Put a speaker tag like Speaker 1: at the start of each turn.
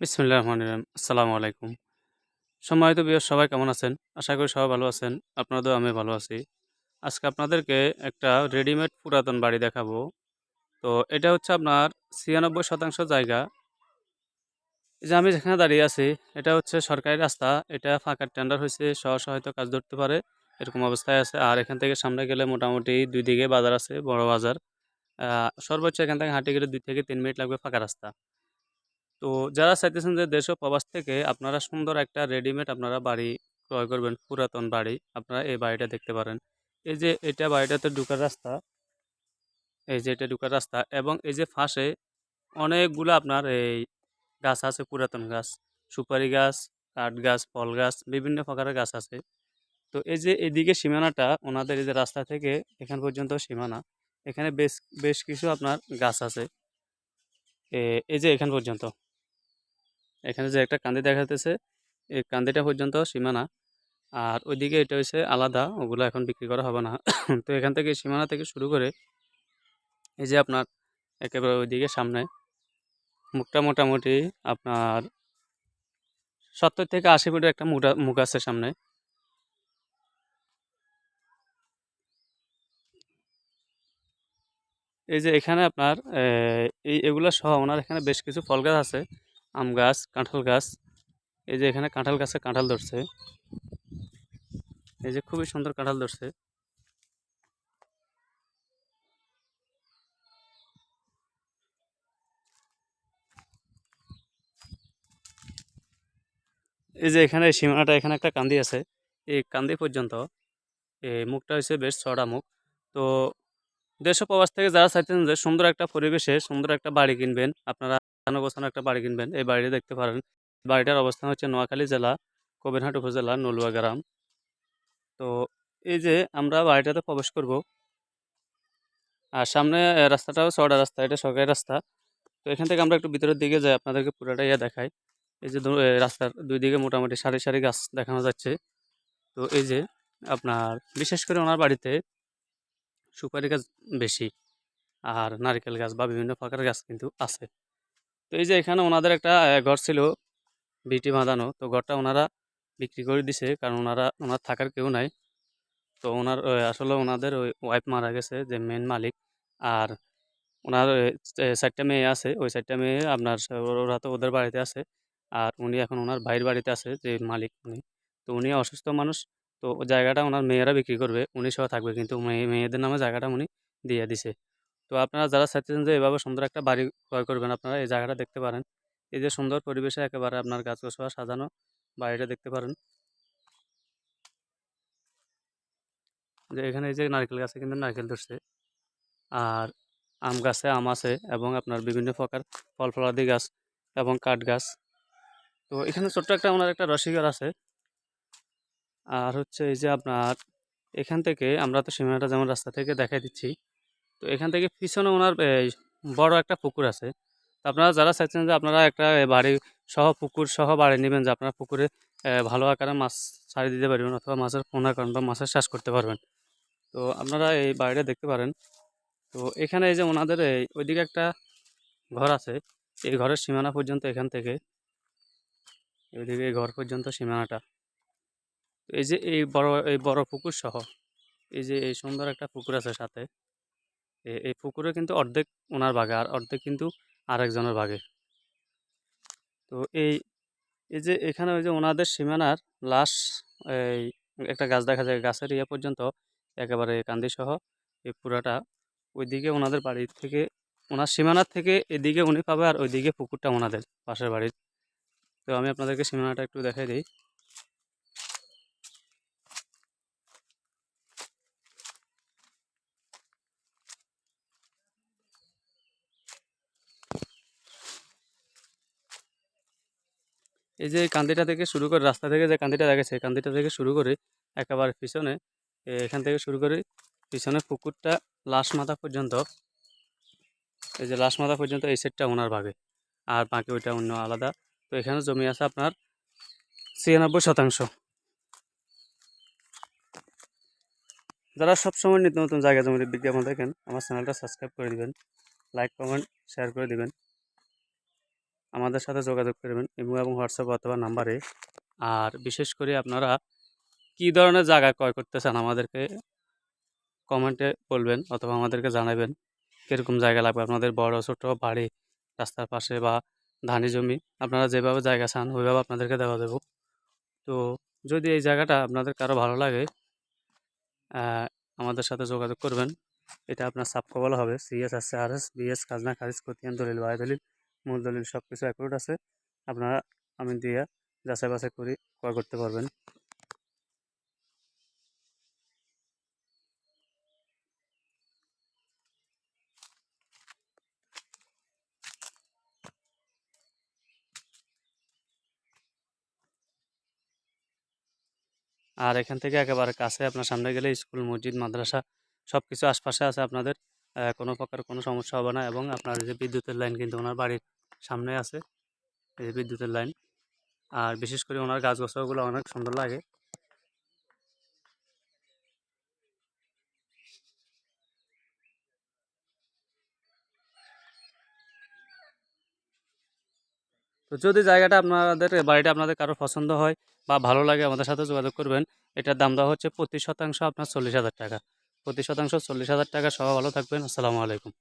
Speaker 1: বিসমিল্লাহ রহমান রহিম। আসসালামু আলাইকুম। সম্মানিত বিয়র সবাই কেমন আছেন? আশা করি সবাই ভালো আছেন। আপনাদেরও আমি ভালো আছি। আজকে আপনাদেরকে একটা রেডিমেড পুরাতন বাড়ি দেখাবো। তো এটা হচ্ছে আপনার ছিয়ানব্বই শতাংশ জায়গা। এই যে আমি যেখানে দাঁড়িয়ে আছি, এটা হচ্ছে সরকারি রাস্তা। এটা ফাঁকার টেন্ডার হয়েছে সহ হয়তো কাজ ধরতে পারে, এরকম অবস্থায় আছে। আর এখান থেকে সামনে গেলে মোটামুটি দুই দিকে বাজার আছে, বড় বাজার। সর্বোচ্চ এখান থেকে হাঁটে গেলে দুই থেকে তিন মিনিট লাগবে ফাঁকা রাস্তা। তো যারা চাইতেছেন যে দেশ প্রবাস থেকে আপনারা সুন্দর একটা রেডিমেড আপনারা বাড়ি ক্রয় করবেন, পুরাতন বাড়ি, আপনারা এই বাড়িটা দেখতে পারেন। এই যে এটা বাড়িটাতে ঢুকার রাস্তা, এই যে এটা ঢুকার রাস্তা এবং এই যে ফাঁসে অনেকগুলো আপনার এই গাছ আছে, পুরাতন গাছ, সুপারি গাছ, কাঠ গাছ, ফল গাছ, বিভিন্ন প্রকারের গাছ আছে। তো এই যে এদিকে সীমানাটা, ওনাদের এই যে রাস্তা থেকে এখান পর্যন্ত সীমানা, এখানে বেশ বেশ কিছু আপনার গাছ আছে এই যে এখান পর্যন্ত। এখানে যে একটা কান্দি দেখা যাচ্ছে এই কান্দিটা পর্যন্ত সীমানা। আর ওইদিকে এটা হচ্ছে আলাদা, ওগুলো এখন বিক্রি করা হবে না। তো এখান থেকে সীমানা থেকে শুরু করে এই যে আপনার একেবারে ওইদিকে সামনে, মুখটা মোটামুটি আপনার সত্তর থেকে আশি ফুটের একটা মুটা মুখ আছে সামনে। এই যে এখানে আপনার এই, এগুলো সহ ওনার এখানে বেশ কিছু ফল গাছ আছে। আম গাছ, কাঁঠাল গাছ। এই যে এখানে কাঁঠাল গাছে কাঁঠাল ধরছে। এই যে খুবই সুন্দর কাঁঠাল ধরছে। এই যে এখানে সীমানাটা, এখানে একটা কান্দি আছে। এই কান্দি পর্যন্ত এই মুখটা হচ্ছে বেশ চড়া মুখ। তো দেশ প্রবাস থেকে যারা চাইতেন যে সুন্দর একটা পরিবেশে সুন্দর একটা বাড়ি কিনবেন, আপনারা সাজানো গোছানো একটা বাড়ি কিনবেন। এই বাড়িটা দেখতে পারেন। বাড়িটার অবস্থান হচ্ছে নোয়াখালী জেলা, কবিরহাট উপজেলা, নলুয়া গ্রাম। তো এই যে আমরা বাড়িটাতে প্রবেশ করব। আর সামনে রাস্তাটাও চড়া রাস্তা, এটা সরকারি রাস্তা। তো এখান থেকে আমরা একটু ভিতরের দিকে যাই, আপনাদেরকে পুরোটা ইয়ে দেখাই। এই যে রাস্তার দুই দিকে মোটামুটি সারি সারি গাছ দেখানো যাচ্ছে। তো এই যে আপনার, বিশেষ করে ওনার বাড়িতে সুপারি গাছ বেশি, আর নারকেল গাছ বা বিভিন্ন প্রকারের গাছ কিন্তু আছে। তো এই যে এখানে ওনাদের একটা ঘর ছিল বিটি বাঁধানো। তো ঘরটা ওনারা বিক্রি করে দিছে, কারণ ওনারা, ওনার থাকার কেউ নাই। তো ওনার আসলে ওনাদের ওই ওয়াইফ মারা গেছে, যে মেন মালিক। আর ওনার চারটা মেয়ে আছে, ওই চারটা মেয়ে আপনার ওরা তো ওদের বাড়িতে আছে। আর উনি এখন ওনার ভাইয়ের বাড়িতে আছে, যে মালিক উনি। তো উনি অসুস্থ মানুষ, তো জায়গাটা ওনার মেয়েরা বিক্রি করবে, উনি সহ থাকবে। কিন্তু মেয়ে, মেয়েদের নামে জায়গাটা উনি দিয়ে দিছে। তো আপনারা যারা চাইতেছেন যে এভাবে সুন্দর একটা বাড়ি ক্রয় করবেন, আপনারা এই জায়গাটা দেখতে পারেন। এই যে সুন্দর পরিবেশে একেবারে আপনার গাছ গোছরা সাজানো বাড়িটা দেখতে পারেন। যে এখানে এই যে নারকেল গাছে কিন্তু নারকেল ধরছে। আর আম গাছে আম আছে এবং আপনার বিভিন্ন প্রকার ফল ফলাদি গাছ এবং কাঠ গাছ। তো এখানে ছোট্ট একটা ওনার একটা রসিঘর আছে। আর হচ্ছে এই যে আপনার এখান থেকে আমরা তো সীমানাটা যেমন রাস্তা থেকে দেখাই দিচ্ছি তো এখান থেকে পিছনে ওনার বড় একটা পুকুর আছে। তো আপনারা যারা চাইছেন যে আপনারা একটা বাড়ি সহ পুকুর সহ বাড়ি নেবেন যে আপনারা পুকুরে ভালো আকারে মাছ ছাড়ি দিতে পারবেন অথবা মাছের পোনা করেন বা মাছের চাষ করতে পারবেন। তো আপনারা এই বাড়িটা দেখতে পারেন। তো এখানে এই যে ওনাদের ওইদিকে একটা ঘর আছে। এই ঘরের সীমানা পর্যন্ত এখান থেকে ওইদিকে ঘর পর্যন্ত সীমানাটা। এই যে এই বড় এই বড় পুকুর সহ, এই যে এই সুন্দর একটা পুকুর আছে সাথে। এই পুকুরে কিন্তু অর্ধেক ওনার ভাগে আর অর্ধেক কিন্তু আরেকজনের ভাগে তো এই এই যে এখানে ওই যে ওনাদের সীমানার লাশ, এই একটা গাছ দেখা যায়, গাছের ইয়ে পর্যন্ত একেবারে কান্দি সহ এই পুরাটা, ওইদিকে ওনাদের বাড়ির থেকে, ওনার সীমানার থেকে এদিকে উনি পাবে আর ওইদিকে পুকুরটা ওনাদের পাশের বাড়ির। তো আমি আপনাদেরকে সীমানাটা একটু দেখাই দিই। এই যে কান্দিটা থেকে শুরু করে রাস্তা থেকে যে কান্দিটা দেখেছে কান্দিটা থেকে শুরু করে একেবারে পিছনে এখান থেকে শুরু করে পিছনে পুকুরটা লাশ মাথা পর্যন্ত, এই যে লাশ মাথা পর্যন্ত এই সেটটা ওনার ভাগে আর বাকি ওইটা অন্য আলাদা। তো এখানে জমি আছে আপনার ছিয়ানব্বই শতাংশ। যারা সবসময় নিত্য নতুন জায়গা জমির বিজ্ঞাপন দেখেন, আমার চ্যানেলটা সাবস্ক্রাইব করে দিবেন লাইক কমেন্ট শেয়ার করে দিবেন। আমাদের সাথে যোগাযোগ করবেন ইমো এবং হোয়াটসঅ্যাপ অথবা নাম্বারে। আর বিশেষ করে আপনারা কী ধরনের জায়গা ক্রয় করতে চান আমাদেরকে কমেন্টে বলবেন অথবা আমাদেরকে জানাবেন কীরকম জায়গা লাগবে। আপনাদের বড়, ছোট, বাড়ি, রাস্তার পাশে বা ধানি জমি, আপনারা যেভাবে জায়গা চান ওইভাবে আপনাদেরকে দেওয়া দেবো। তো যদি এই জায়গাটা আপনাদের কারও ভালো লাগে আমাদের সাথে যোগাযোগ করবেন। এটা আপনার সাবকো বলা হবে সিএস আর এস বিএস খাজনা খারিজ, খতিয়ান, দলিল বায় দলিল মূল দলিল সব কিছু অ্যাকুরেট আছে, আপনারা আমি দিয়ে যাচাই বাছাই করি, ক্রয় করতে পারবেন। আর এখান থেকে একেবারে কাছে, আপনার সামনে গেলে স্কুল, মসজিদ, মাদ্রাসা সব কিছু আশপাশে আছে আপনাদের। কোনো প্রকার কোনো সমস্যা হবে না এবং আপনার যে বিদ্যুতের লাইন কিন্তু ওনার বাড়ির সামনে আছে, এই বিদ্যুতের লাইন। আর বিশেষ করে ওনার গাছ গোছাগুলো অনেক সুন্দর লাগে। তো যদি জায়গাটা আপনাদের, বাড়িটা আপনাদের কারও পছন্দ হয় বা ভালো লাগে, আমাদের সাথে যোগাযোগ করবেন। এটার দাম দেওয়া হচ্ছে প্রতি শতাংশ, আপনার চল্লিশ হাজার টাকা। প্রতি শতাংশ চল্লিশ হাজার টাকা সবাই ভালো থাকবেন। আসসালামু আলাইকুম।